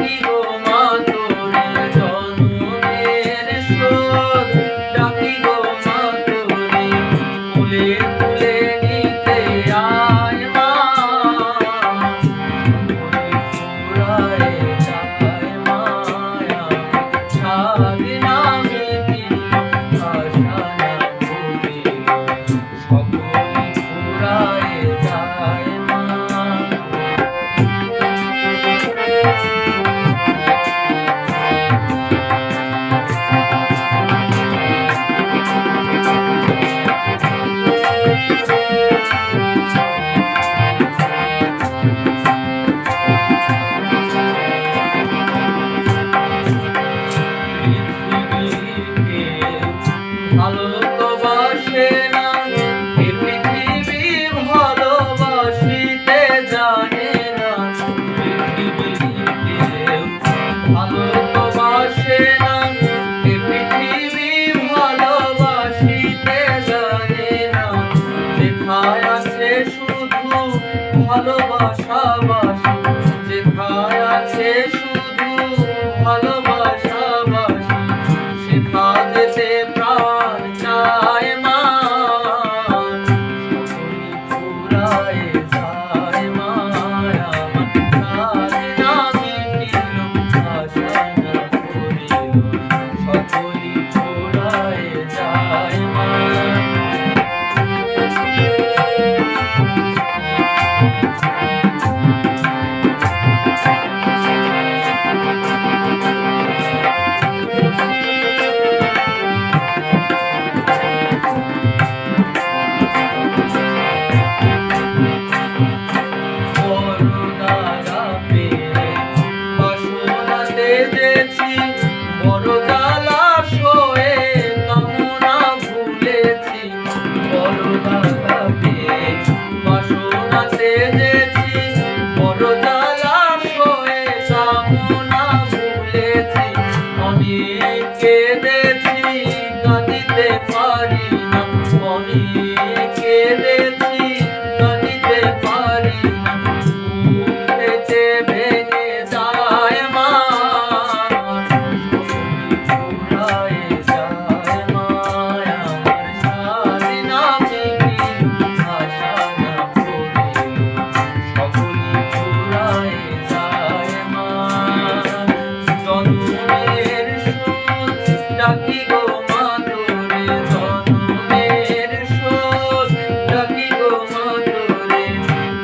You. আসে না। এই পৃথিবী ভালোবাসিতে জানে না। পৃথিবী ভালো তো বাসে ভালো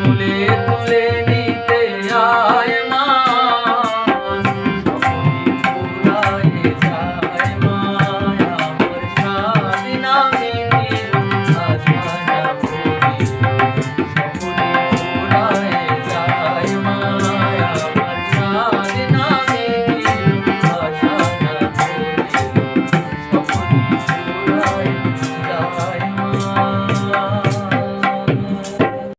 ফুলের